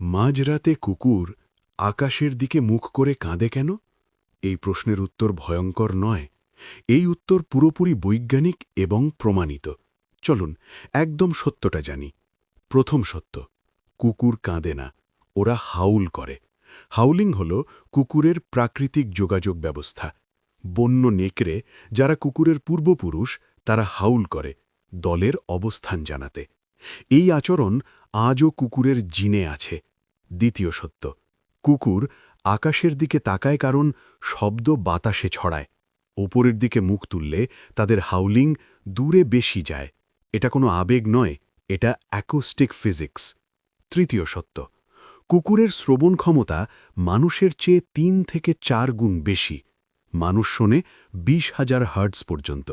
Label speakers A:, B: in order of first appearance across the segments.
A: মাঝরাতে কুকুর আকাশের দিকে মুখ করে কাঁদে কেন? এই প্রশ্নের উত্তর ভয়ঙ্কর নয়। এই উত্তর পুরোপুরি বৈজ্ঞানিক এবং প্রমাণিত। চলুন, একদম সত্যটা জানি। প্রথম সত্য, কুকুর কাঁদে না, ওরা হাউল করে। হাউলিং হল কুকুরের প্রাকৃতিক যোগাযোগ ব্যবস্থা। বন্য নেকড়ে যারা কুকুরের পূর্বপুরুষ, তারা হাউল করে, দলের অবস্থান জানাতে। এই আচরণ আজও কুকুরের জিনে আছে। দ্বিতীয় সত্য, কুকুর আকাশের দিকে তাকায় কারণ শব্দ বাতাসে ছড়ায়। ওপরের দিকে মুখ তুললে তাদের হাউলিং দূরে বেশি যায়। এটা কোনো আবেগ নয়, এটা অ্যাকোস্টিক ফিজিক্স তৃতীয় সত্য, কুকুরের শ্রবণ ক্ষমতা মানুষের চেয়ে তিন থেকে চার গুণ বেশি। মানুষ শোনে বিশ হাজার হার্টস পর্যন্ত,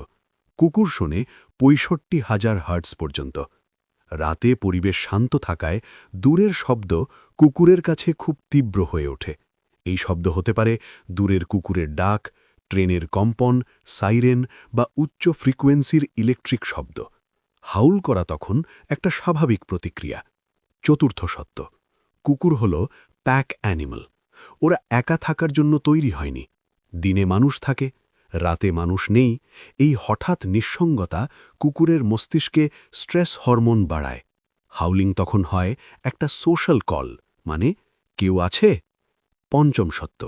A: কুকুর শোনে পঁয়ষট্টি হাজার হার্টস পর্যন্ত। রাতে পরিবেশ শান্ত থাকায় দূরের শব্দ কুকুরের কাছে খুব তীব্র হয়ে ওঠে। এই শব্দ হতে পারে দূরের কুকুরের ডাক, ট্রেনের কম্পন, সাইরেন বা উচ্চ ফ্রিকোয়েন্সির ইলেকট্রিক শব্দ। হাউল করা তখন একটা স্বাভাবিক প্রতিক্রিয়া। চতুর্থ সত্য, কুকুর হল প্যাক অ্যানিমাল। ওরা একা থাকার জন্য তৈরি হয়নি। দিনে মানুষ থাকে রাতে মানুষ নেই, এই হঠাৎ নিঃসঙ্গতা কুকুরের মস্তিষ্কে স্ট্রেস হরমোন বাড়ায়। হাউলিং তখন হয় একটা সোশ্যাল কল মানে কেউ আছে? পঞ্চম সত্য,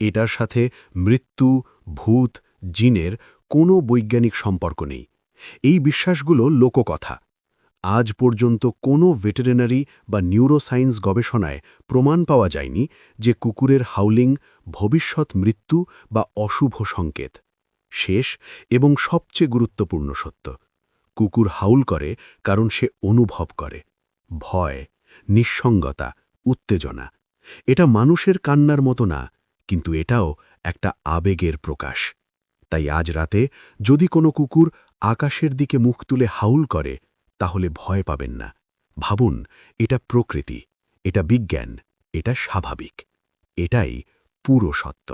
A: এটার সাথে মৃত্যু, ভূত, জিনের কোনো বৈজ্ঞানিক সম্পর্ক নেই। এই বিশ্বাসগুলো লোককথা। আজ পর্যন্ত কোনো ভেটেরিনারি বা নিউরোসায়েন্স গবেষণায় প্রমাণ পাওয়া যায়নি যে কুকুরের হাউলিং ভবিষ্যৎ মৃত্যু বা অশুভ সংকেত। শেষ এবং সবচেয়ে গুরুত্বপূর্ণ সত্য, কুকুর হাউল করে কারণ সে অনুভব করে। ভয়, নিঃসঙ্গতা, উত্তেজনা, এটা মানুষের কান্নার মতো না, কিন্তু এটাও একটা আবেগের প্রকাশ। তাই আজ রাতে যদি কোনো কুকুর আকাশের দিকে মুখ তুলে হাউল করে তাহলে ভয় পাবেন না। ভাবুন এটা প্রকৃতি এটা বিজ্ঞান এটা স্বাভাবিক এটাই পুরো সত্য।